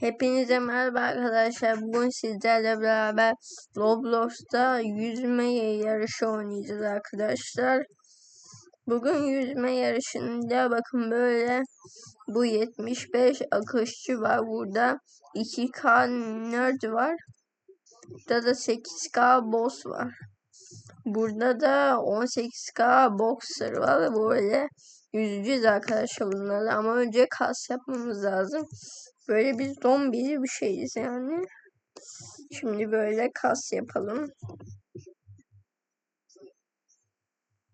Hepinize merhaba arkadaşlar. Bugün sizlerle beraber Roblox'ta yüzme yarışı oynayacağız arkadaşlar. Bugün yüzme yarışında bakın böyle bu 75 akışçı var burada. 2K nerd var. Burada da 8K boss var. Burada da 18K boxer var ve böyle yüzeceğiz arkadaşlar bunlarla ama önce kas yapmamız lazım. Böyle bir zombi bir şeyiz yani. Şimdi böyle kas yapalım.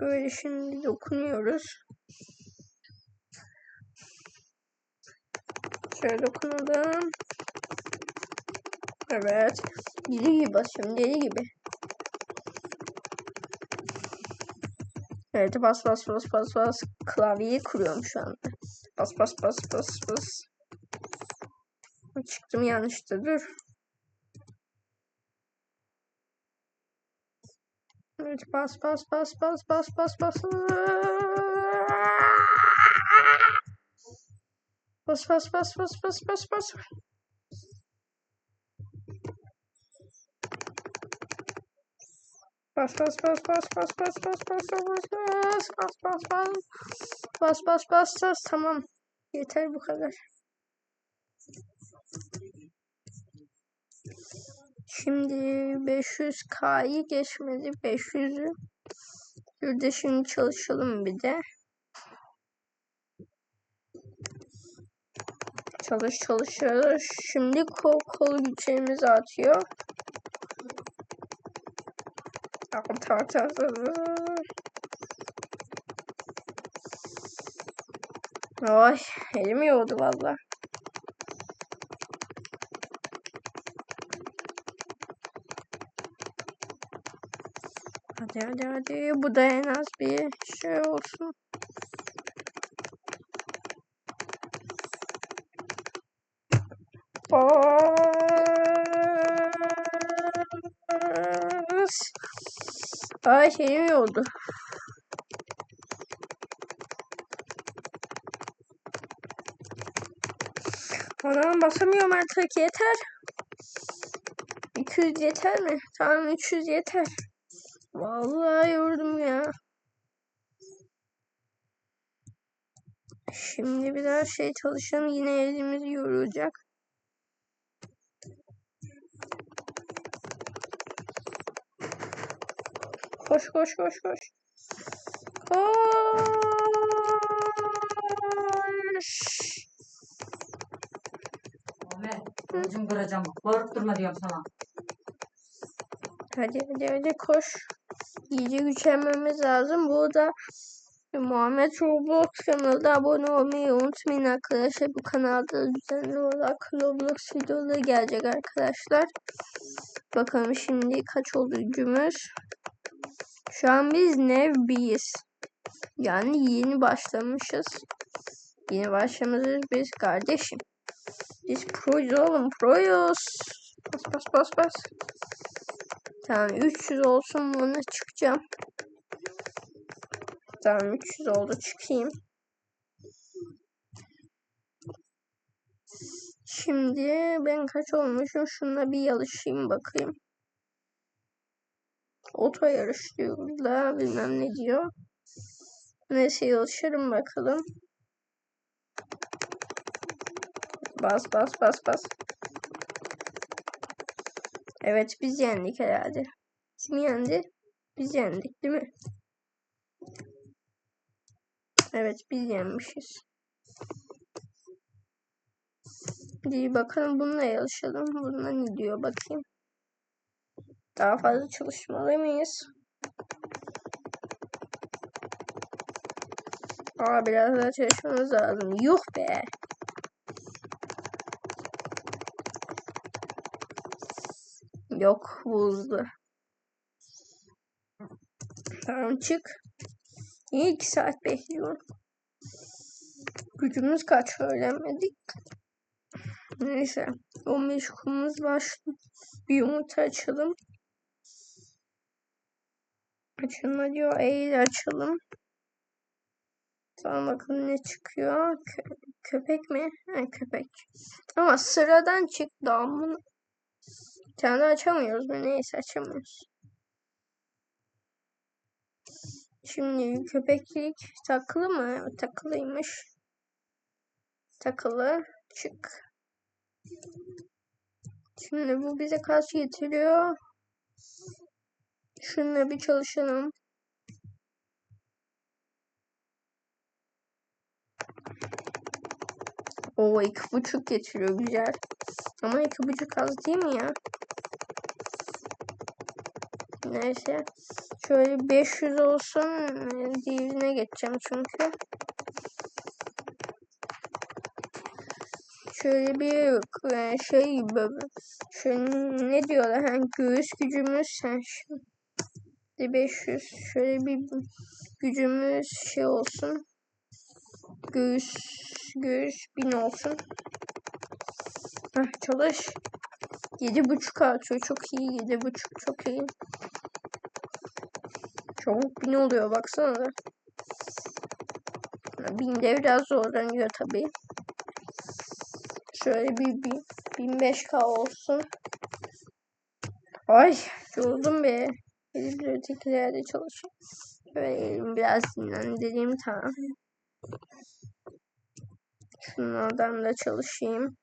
Böyle şimdi dokunuyoruz. Şöyle dokunalım. Evet. Deli gibi basıyorum. Deli gibi. Evet bas bas bas bas bas. Klavyeyi kuruyorum şu anda. Bas bas bas bas bas. Çıktım yanlıştı. Dur. Evet bas bas bas bas bas bas bas. Bas bas bas bas bas bas bas. Bas bas bas bas bas bas bas bas bas bas bas bas bas bas bas bas bas tamam yeter bu kadar. Şimdi 500K'yı geçmedi 500'ü. Burada şimdi çalışalım bir de. Çalış çalış çalış. Şimdi kol kol güçlerimiz artıyor. Art art art. Ay elim yordu valla. Hadi hadi hadi. Bu da en az bir şey olsun. Bas. Ay şeyim oldu. Anam basamıyorum artık yeter. 200 yeter mi? Tamam 300 yeter. Vallahi yordum ya. Şimdi biraz şey çalışalım yine elimizi yorulacak. Koş koş koş koş. Koş. Ahmet, kılıcımı kıracağım. Bağırıp durma diyorum sana. Hadi hadi hadi koş. İyice güçlenmemiz lazım. Burada Muhammed Roblox kanalda abone olmayı unutmayın arkadaşlar. Bu kanalda düzenli olarak Roblox videoları gelecek arkadaşlar. Bakalım şimdi kaç oldu gücümüz. Şu an biz nev 1'yiz. Yani yeni başlamışız. Yeni başlamışız biz kardeşim. Biz proyuz oğlum proyuz. Bas bas bas bas. Tamam 300 olsun buna çıkacağım. Tamam 300 oldu çıkayım. Şimdi ben kaç olmuşum? Şununla bir yarışayım bakayım. Oto yarış diyor burada. Bilmem ne diyor. Neyse yarışırım bakalım. Bas bas bas bas. Evet biz yendik herhalde. Kim yendi? Biz yendik değil mi? Evet biz yenmişiz. Hadi bakalım bununla yarışalım. Bununla ne diyor bakayım. Daha fazla çalışmalı mıyız? Aa biraz daha çalışmamız lazım. Yuh be. Yok buzdu. Tamam çık. Niye iki saat bekliyorum? Gücümüz kaç öğrenmedik. Neyse. 15 kumumuz var. Bir yumurta açalım. Açılma diyor. Eğil açalım. Tamam bakalım ne çıkıyor. Kö Köpek mi? Ha, köpek. Ama sıradan çıktı ama daha açamıyoruz mu? Neyse açamıyoruz. Şimdi köpeklik takılı mı? Takılıymış. Takılı. Çık. Şimdi bu bize kaç getiriyor? Şununla bir çalışalım. O iki buçuk getiriyor güzel. Ama iki buçuk az değil mi ya? Neyse. Şöyle 500 olsun. Diğerine geçeceğim çünkü. Şöyle bir e, şey böyle. Şöyle ne diyorlar? Hani göğüs gücümüz sen şimdi 500 şöyle bir gücümüz şey olsun. Göğüs göğüs 1000 olsun. Heh, çalış. Yedi buçuk atıyor. Çok iyi. Yedi buçuk çok iyi. Çabuk bin oluyor baksana. Ha, Binde biraz zorlanıyor tabii. Şöyle bir, bir 1005k olsun. Ay yoruldum be. Bibliotecilerde çalışıyorum. Böyle elimi biraz dinlendireyim tamam. Şunlardan da çalışayım.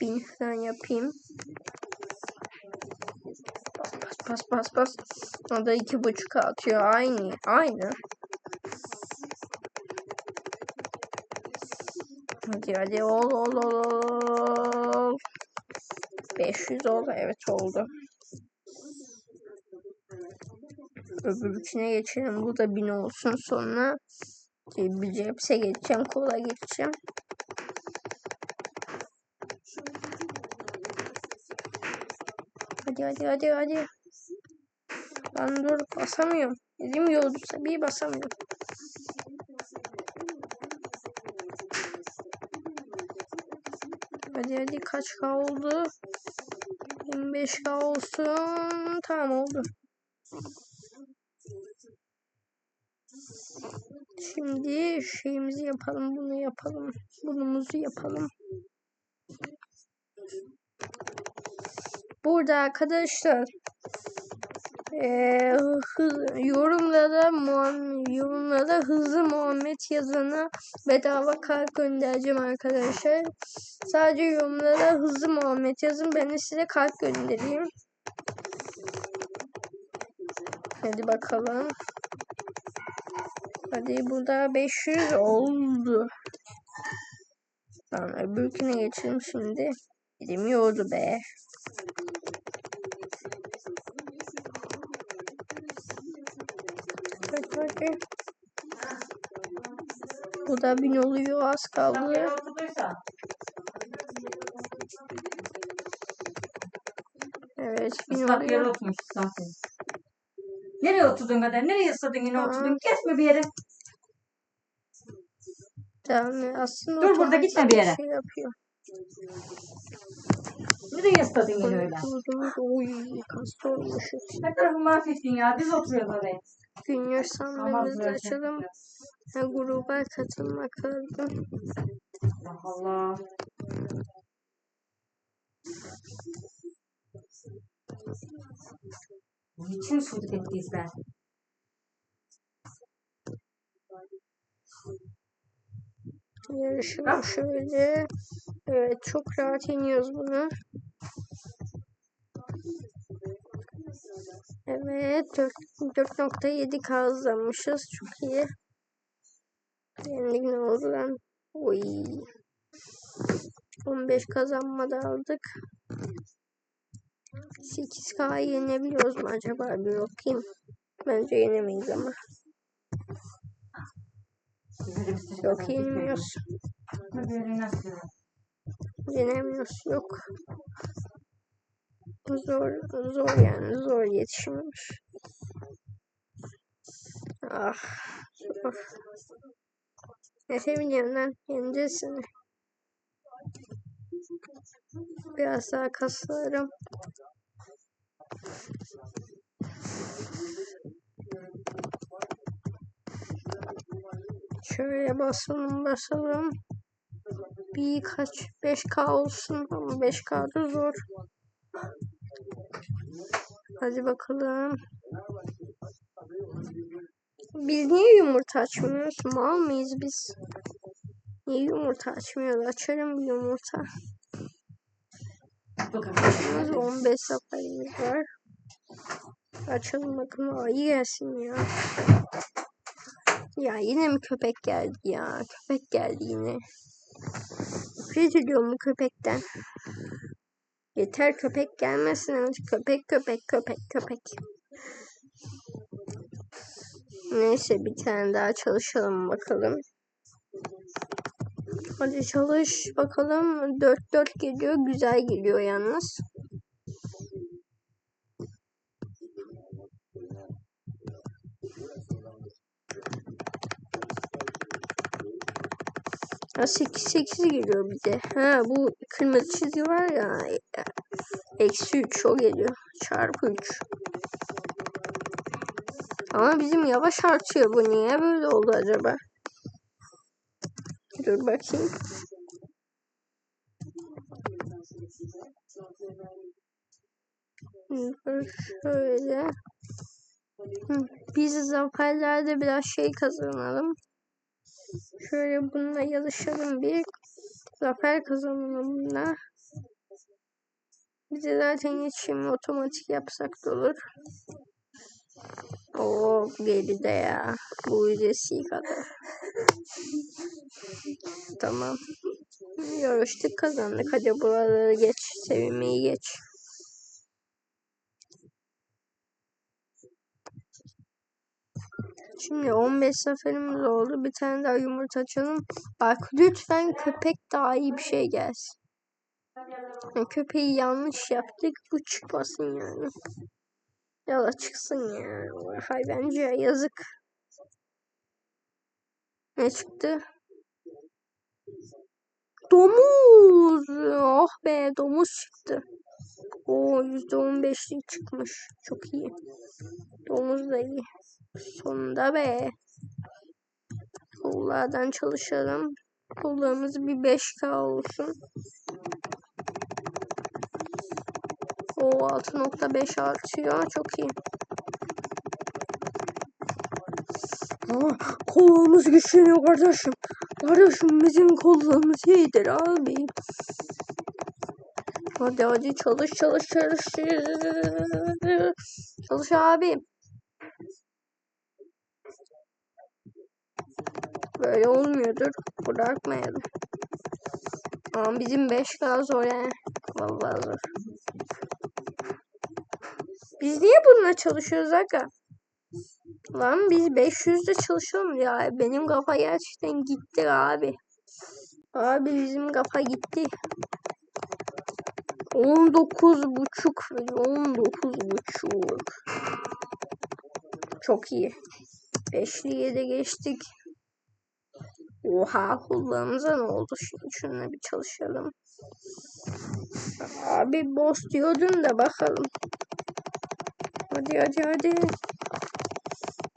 Bin falan yapayım. Bas bas bas bas. O da iki buçuk atıyor. Aynı. Aynı. Hadi hadi ol ol ol ol. 500 oldu. Evet oldu. Öbürküne geçelim. Bu da 1000 olsun. Sonra bir cepse geçeceğim. Kola geçeceğim. Hadi hadi hadi hadi. Lan dur basamıyorum. Elim yordu tabii basamıyorum. Hadi hadi kaç K oldu? 25K olsun. Tamam oldu. Şimdi şeyimizi yapalım. Bunu yapalım. Bunumuzu yapalım. Burada arkadaşlar eee, hız, yorumlara Muhammed, yorumlara hızlı Muhammed yazana bedava kart göndereceğim arkadaşlar. Sadece yorumlara hızlı Muhammed yazın. Ben de size kart göndereyim. Hadi bakalım. Hadi burada 500 oldu. Tamam öbürküne geçelim şimdi. Elim yordu be. Hadi hadi. Bu da bin oluyor az kaldı. Evet bin oluyor. Nereye oturdun kadar? Nereye ısladın yine Aa. oturdun? Kesme bir yere. Yani aslında Dur burada, gitme bir yere. Şey yapıyor. Nereye ısladın yine öyle? Durdum. Oy hasta olmuşuz. Ne tarafı mahvettin ya? Biz oturuyoruz oraya. Yaşamlarımızı böyle açalım. Ha, gruba katılmak lazım. Allah Allah. Niçin suduk ettiyse? Yarışalım şöyle. Evet çok rahat iniyoruz bunu. Evet 4 4.7 kazanmışız. Çok iyi. Yendik ne oldu lan? Oy. 15 kazanma da aldık. 8K yenebiliyoruz mu acaba? Bir bakayım. Bence yenemeyiz ama. Yok yenemiyoruz. Yenemiyoruz. Yok. Zor, zor yani. Zor yetişmemiş. Ah. Zor. Ne seviniyorsun lan? Yeneceğiz seni. Biraz daha kaslarım. Şöyle basalım basalım. bir kaç 5K olsun ama 5K da zor. Hadi bakalım. Biz niye yumurta açmıyoruz? Mal mıyız biz? Niye yumurta açmıyoruz? Açarım yumurta. Bakalım. Yalnız 15 safayımız var. Açalım bakalım. İyi gelsin ya. Ya yine mi köpek geldi ya? Köpek geldi yine. Nefret ediyorum bu köpekten. Yeter köpek gelmesin artık. Köpek köpek köpek köpek. Neyse bir tane daha çalışalım bakalım. Hadi çalış bakalım. 4-4 geliyor. Güzel geliyor yalnız. Ha 8-8 geliyor bir de. Ha bu kırmızı çizgi var ya. Eksi 3 o geliyor. Çarpı 3. Ama bizim yavaş artıyor bu. Niye böyle oldu acaba? Dur bakayım. Dur şöyle. Biz zaferlerde biraz şey kazanalım. Şöyle bununla yarışalım bir. Zafer kazanalım bununla. Bize zaten geçim otomatik yapsak da olur. Oo geride ya. Bu ücresi kadar. Tamam. Yarıştık kazandık. Hadi buraları geç. Sevinmeyi geç. Şimdi 15 zaferimiz oldu. Bir tane daha yumurta açalım. Bak lütfen köpek daha iyi bir şey gelsin. Köpeği yanlış yaptık. Bu çıkmasın yani. Ya da çıksın ya. Hay bence yazık. Ne çıktı? Domuz. Oh be domuz çıktı. O %15'lik çıkmış. Çok iyi. Domuz da iyi. Sonunda be. Kollardan çalışalım. Kollarımız bir 5K olsun. O 6.5 artıyor. Çok iyi. Ama kollarımız güçleniyor kardeşim. Kardeşim bizim kollarımız iyidir abi. Hadi hadi çalış çalış çalış. Çalış abi. Böyle olmuyordur. Bırakmayalım. Ama bizim 5K zor yani. Vallahi zor. Biz niye bununla çalışıyoruz aga? Lan biz 500'de çalışalım ya. Benim kafa gerçekten gitti abi. Abi bizim kafa gitti. 19 buçuk 19 buçuk. Çok iyi. Beşliye de geçtik. Oha kulağımıza ne oldu şimdi? Şununla bir çalışalım. Abi boss diyordun da bakalım. Hadi hadi hadi.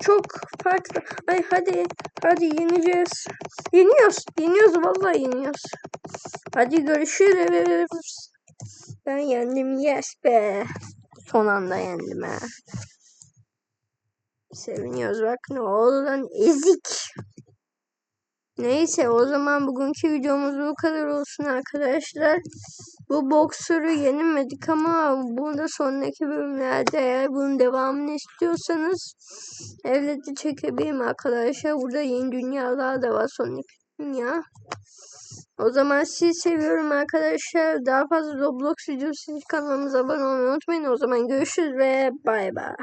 Çok farklı. Ay hadi. Hadi yeneceğiz. Yeniyoruz. Yeniyoruz. Vallahi yeniyoruz. Hadi görüşürüz. Ben yendim. Yes be. Son anda yendim ha. Seviniyoruz. Bak ne oldu lan. Ezik. Neyse o zaman bugünkü videomuz bu kadar olsun arkadaşlar. Bu boksörü yenemedik ama bunda sonraki bölümlerde eğer bunun devamını istiyorsanız evde de çekebilirim arkadaşlar. Burada yeni dünyalar da var sonraki dünya. O zaman sizi seviyorum arkadaşlar. Daha fazla Roblox videosu kanalımıza abone olmayı unutmayın. O zaman görüşürüz ve bay bay.